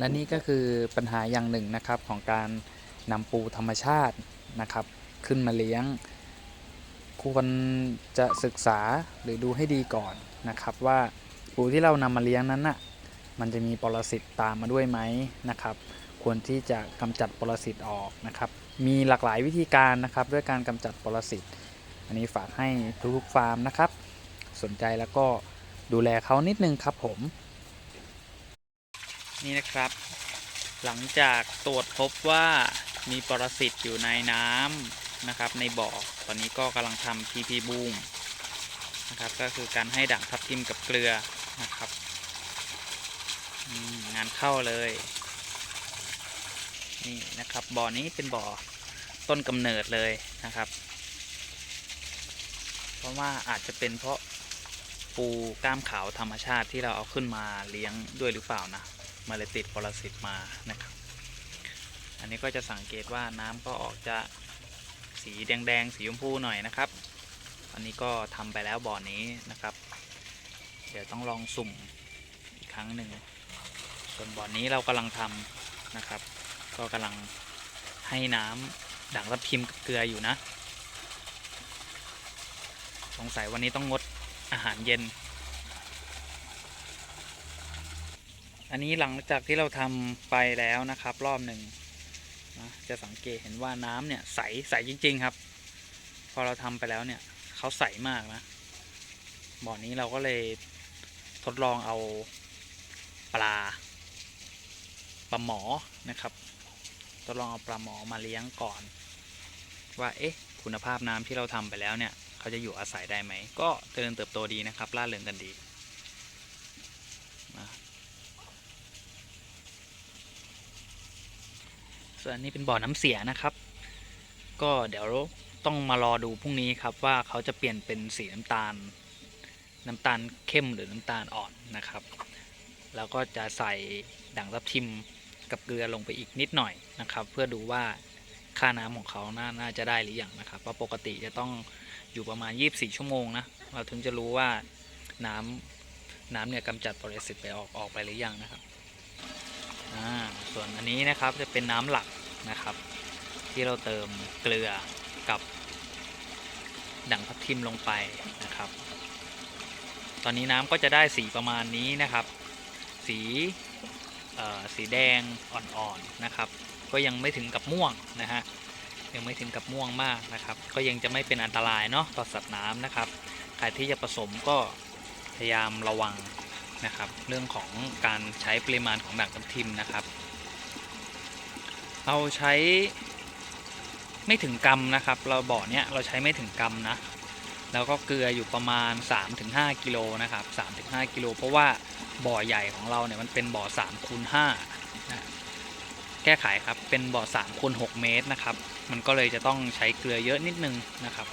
และนี่ก็คือปัญหาอย่างหนึ่งนะครับของการนำปูธรรมชาตินะครับ ขึ้นมาเลี้ยง ควรจะศึกษาหรือดูให้ดีก่อนนะครับ ว่าปูที่เรานำมาเลี้ยงนั้นน่ะมันจะมีปรสิตตามมาด้วยไหมนะครับ ควรที่จะกำจัดปรสิตออกนะครับ มีหลากหลายวิธีการนะครับ ด้วยการกำจัดปรสิต อันนี้ฝากให้ทุกๆฟาร์มนะครับ สนใจแล้วก็ดูแลเขานิดนึงครับผม นี่นะครับ หลังจากตรวจพบว่ามีปรสิตอยู่ในน้ำนะครับ ในบ่อตอนนี้ก็กำลังทำ PP boom นะครับก็คือการให้ด่างทับทิมกับเกลือนะครับงานเข้าเลย นี่นะครับบ่อนี้เป็นบ่อต้นกำเนิดเลยนะครับ เพราะว่าอาจจะเป็นเพราะปูกล้ามขาวธรรมชาติที่เราเอาขึ้นมาเลี้ยงด้วยหรือเปล่านะ มาเลยติดปรสิตมานะครับ อันนี้ก็จะสังเกตว่าน้ำก็ออกจะสีแดงๆสีชมพูหน่อยนะครับ อันนี้ก็ทำไปแล้วบ่อนี้นะครับ เดี๋ยวต้องลองสุ่มอีกครั้งหนึ่งส่วนบ่อนี้เรากำลังทำนะครับ ก็กำลังให้น้ำด่างทับทิมกับเกลืออยู่นะ สงสัยวันนี้ต้องงดอาหารเย็น อันนี้หลังจากที่เราทำไปแล้วนะครับ รอบหนึ่งนะจะสังเกตเห็นว่าน้ำเนี่ยใสใสจริง ๆครับ พอเราทำไปแล้วเนี่ยเขาใสมากนะบ่อนี้เราก็เลยทดลองเอาปลาปลาหมอนะครับ ทดลองเอาปลาหมอมาเลี้ยงก่อน ว่าเอ๊ะ คุณภาพน้ำที่เราทำไปแล้วเนี่ยเขาจะอยู่อาศัยได้ไหม ก็เจริญเติบโตดีนะครับล่าเริงกันดีนะ ส่วนนี้เป็นบ่อน้ำเสียนะครับ ก็เดี๋ยวต้องมารอดูพรุ่งนี้ครับว่าเขาจะเปลี่ยนเป็นสีน้ำตาล น้ำตาลเข้มหรือน้ำตาลอ่อนนะครับ แล้วก็จะใส่ด่างทับทิมกับเกลือลงไปอีกนิดหน่อยนะครับ เพื่อดูว่าค่าน้ำของเขาน่าน่าจะได้หรือยังนะครับเพราะปกติจะต้องอยู่ประมาณ 24 ชั่วโมงนะเราถึงจะรู้ว่าน้ำน้ำเนี่ยกำจัดปรสิตไปออกออกไปหรือยังนะครับ อ่า ส่วนอันนี้นะครับจะเป็นน้ำหลัก นะครับ ที่เราเติมเกลือกับด่างทับทิมลงไปนะครับ ตอนนี้น้ำก็จะได้สีประมาณนี้นะครับ สีสีแดงอ่อนๆนะครับ ก็ยังไม่ถึงกับม่วงนะฮะยังไม่ถึงกับม่วงมากนะครับ ก็ยังจะไม่เป็นอันตรายเนาะต่อสัตว์น้ำนะครับใครที่จะผสมก็พยายามระวังนะครับ เรื่องของการใช้ปริมาณของด่างทับทิมนะครับ เราใช้ไม่ถึงกรัมนะครับ เราบ่อเนี้ยเราใช้ไม่ถึงกรัมนะ แล้วก็เกลืออยู่ประมาณ 3-5กิโลนะครับ3-5กิโลเพราะว่าบ่อใหญ่ของเราเนี่ยมันเป็นบ่อ3คูณ5นะแก้ไขครับเป็นบ่อ3คูณ6เมตรนะครับ มันก็เลยจะต้องใช้เกลือเยอะนิดนึงนะครับ